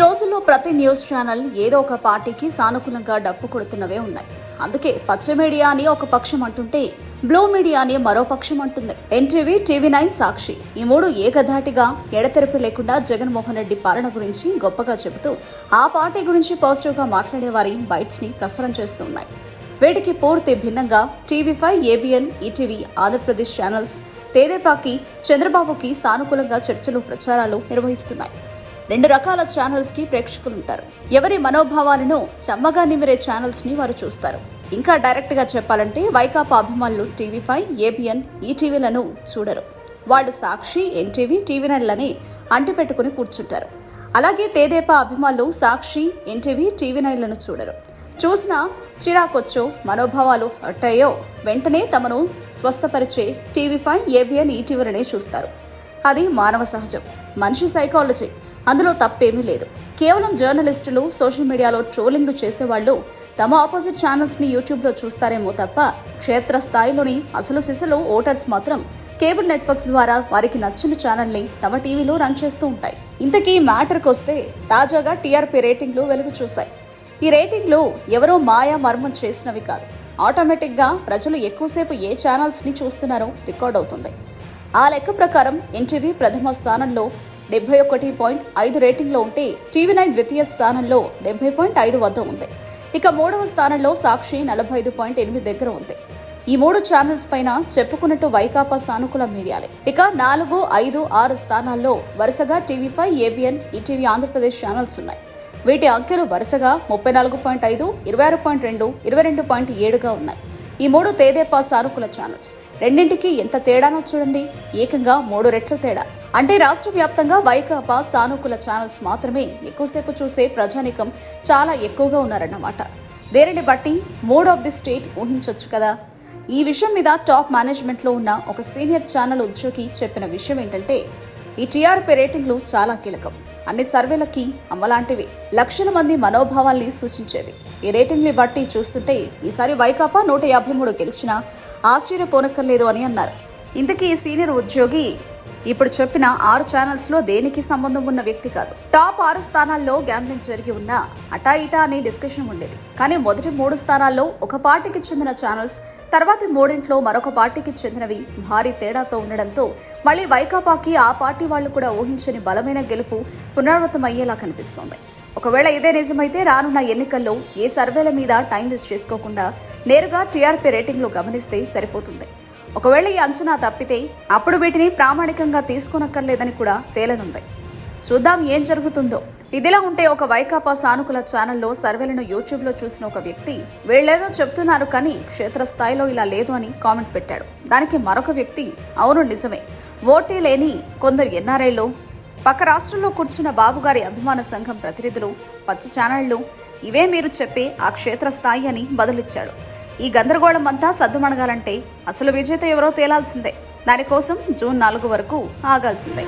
రోజుల్లో ప్రతి news channel ఏదో ఒక పార్టీకి సానుకూలంగా డప్పు కొడుతున్నవే ఉన్నాయి. అందుకే పచ్చ మీడియా అని ఒక పక్షం అంటుంటే బ్లూ మీడియా అని మరో పక్షం అంటుంది. NTV TV nine Sakshi. ఈ మూడు ఏకధాటిగా ఎడతెరపి లేకుండా జగన్మోహన్ రెడ్డి పాలన గురించి గొప్పగా చెబుతూ ఆ పార్టీ గురించి పాజిటివ్గా మాట్లాడే వారి బైట్స్ని ప్రసారం చేస్తున్నాయి. వీటికి పూర్తి భిన్నంగా TV five ABN ETV Andhra Pradesh channels తేదేపాకి చంద్రబాబుకి సానుకూలంగా చర్చలు ప్రచారాలు నిర్వహిస్తున్నాయి. రెండు రకాల ఛానల్స్కి ప్రేక్షకులు ఉంటారు ఎవరి మనోభావాలను చమ్మగా నిమిరే ఛానల్స్ని వారు చూస్తారు. ఇంకా డైరెక్ట్గా చెప్పాలంటే వైకాపా అభిమానులు టీవీ ఫైవ్ ఏబిఎన్ ఈటీవీలను చూడరు. వాళ్ళు సాక్షి ఎన్టీవీ టీవీ నైన్లని అంటిపెట్టుకుని కూర్చుంటారు. అలాగే తేదేపా అభిమానులు సాక్షి ఎన్టీవీ టీవీ నైన్లను చూడరు. చూసినా చిరాకొచ్చో మనోభావాలు అట్టయో వెంటనే తమను స్వస్థపరిచే టీవీ ఫైవ్ ఏబిఎన్ ఈటీవీలనే చూస్తారు. అది మానవ సహజం. మనిషి సైకాలజీ అందులో తప్పేమీ లేదు. కేవలం జర్నలిస్టులు సోషల్ మీడియాలో ట్రోలింగ్లు చేసేవాళ్ళు తమ ఆపోజిట్ ఛానల్స్ని యూట్యూబ్లో చూస్తారేమో తప్ప క్షేత్రస్థాయిలోని అసలు సిసలు ఓటర్స్ మాత్రం కేబుల్ నెట్వర్క్స్ ద్వారా వారికి నచ్చిన ఛానల్ని తమ టీవీలో రన్ చేస్తూ ఉంటాయి. ఇంతకీ మ్యాటర్కి వస్తే తాజాగా టీఆర్పీ రేటింగ్లు వెలుగు చూశాయి. ఈ రేటింగ్లు ఎవరో మాయా మర్మం చేసినవి కాదు. ఆటోమేటిక్గా ప్రజలు ఎక్కువసేపు ఏ ఛానల్స్ని చూస్తున్నారో రికార్డ్ అవుతుంది. ఆ లెక్క ప్రకారం ఎన్టీవీ ప్రథమ స్థానంలో డెబ్బై ఒకటి పాయింట్ ఐదు రేటింగ్లో ఉంటే టీవీ నైన్ ద్వితీయ స్థానంలో డెబ్బై పాయింట్ ఐదు వద్ద ఉంది. ఇక మూడవ స్థానంలో సాక్షి నలభై ఐదు పాయింట్ ఎనిమిది దగ్గర ఉంది. ఈ మూడు ఛానల్స్ పైన చెప్పుకున్నట్టు వైకాపా సానుకూల మీడియాలే. ఇక నాలుగు ఐదు ఆరు స్థానాల్లో వరుసగా TV five ABN ETV Andhra Pradesh channels ఉన్నాయి. వీటి అంకెలు వరుసగా ముప్పై నాలుగు పాయింట్ ఐదు ఇరవై ఆరు పాయింట్ రెండు ఇరవై రెండు పాయింట్ ఏడుగా ఉన్నాయి. ఈ మూడు తేదేపా సానుకూల ఛానల్స్ రెండింటికి ఎంత తేడానో చూడండి. ఏకంగా మూడు రెట్లు తేడా. అంటే రాష్ట్ర వ్యాప్తంగా వైకాపా సానుకూల ఛానల్స్ మాత్రమే ఎక్కువసేపు చూసే ప్రజానికం చాలా ఎక్కువగా ఉన్నారన్నమాట. దేనిని బట్టి మూడ్ ఆఫ్ ది స్టేట్ ఊహించొచ్చు కదా. ఈ విషయం మీద టాప్ మేనేజ్మెంట్లో ఉన్న ఒక సీనియర్ ఛానల్ ఉద్యోగి చెప్పిన విషయం ఏంటంటే ఈ టీఆర్పీ రేటింగ్లు చాలా కీలకం. అన్ని సర్వేలకి అమ్మలాంటివి లక్షల మంది మనోభావాల్ని సూచించేవి. ఈ రేటింగ్ని బట్టి చూస్తుంటే ఈసారి వైకాపా నూట యాభై మూడు గెలిచినా ఆశ్చర్యపోనక్కర్లేదు అని అన్నారు. ఇంతకీ ఈ సీనియర్ ఉద్యోగి ఇప్పుడు చెప్పిన ఆరు ఛానల్స్లో దేనికి సంబంధం ఉన్న వ్యక్తి కాదు. టాప్ ఆరు స్థానాల్లో గ్యాంబ్లింగ్ జరిగి ఉన్న అటా ఇటా అని డిస్కషన్ ఉండేది. కానీ మొదటి మూడు స్థానాల్లో ఒక పార్టీకి చెందిన ఛానల్స్ తర్వాతి మూడింట్లో మరొక పార్టీకి చెందినవి భారీ తేడాతో ఉండడంతో మళ్ళీ వైకాపాకి ఆ పార్టీ వాళ్ళు కూడా ఊహించని బలమైన గెలుపు పునరావృతం అయ్యేలా కనిపిస్తోంది. ఒకవేళ ఇదే నిజమైతే రానున్న ఎన్నికల్లో ఏ సర్వేల మీద టైం వేస్ట్ చేసుకోకుండా నేరుగా టీఆర్పీ రేటింగ్లు గమనిస్తే సరిపోతుంది. ఒకవేళ ఈ అంచనా తప్పితే అప్పుడు వీటిని ప్రామాణికంగా తీసుకోనక్కర్లేదని కూడా తేలనుంది. చూద్దాం ఏం జరుగుతుందో. ఇదిలా ఉంటే ఒక వైకాపా సానుకూల ఛానల్లో సర్వేలను యూట్యూబ్లో చూసిన ఒక వ్యక్తి వీళ్ళేదో చెప్తున్నారు కానీ క్షేత్రస్థాయిలో ఇలా లేదు అని కామెంట్ పెట్టాడు. దానికి మరొక వ్యక్తి అవును నిజమే. ఓటీ లేని కొందరు ఎన్ఆర్ఐలు పక్క రాష్ట్రంలో కూర్చున్న బాబుగారి అభిమాన సంఘం ప్రతినిధులు పచ్చ ఛానళ్ళు ఇవే మీరు చెప్పే ఆ క్షేత్రస్థాయి అని బదులిచ్చాడు. ఈ గందరగోళం అంతా సద్దుమణగాలంటే అసలు విజేత ఎవరో తేలాల్సిందే. దానికోసం జూన్ నాలుగు వరకు ఆగాల్సిందే.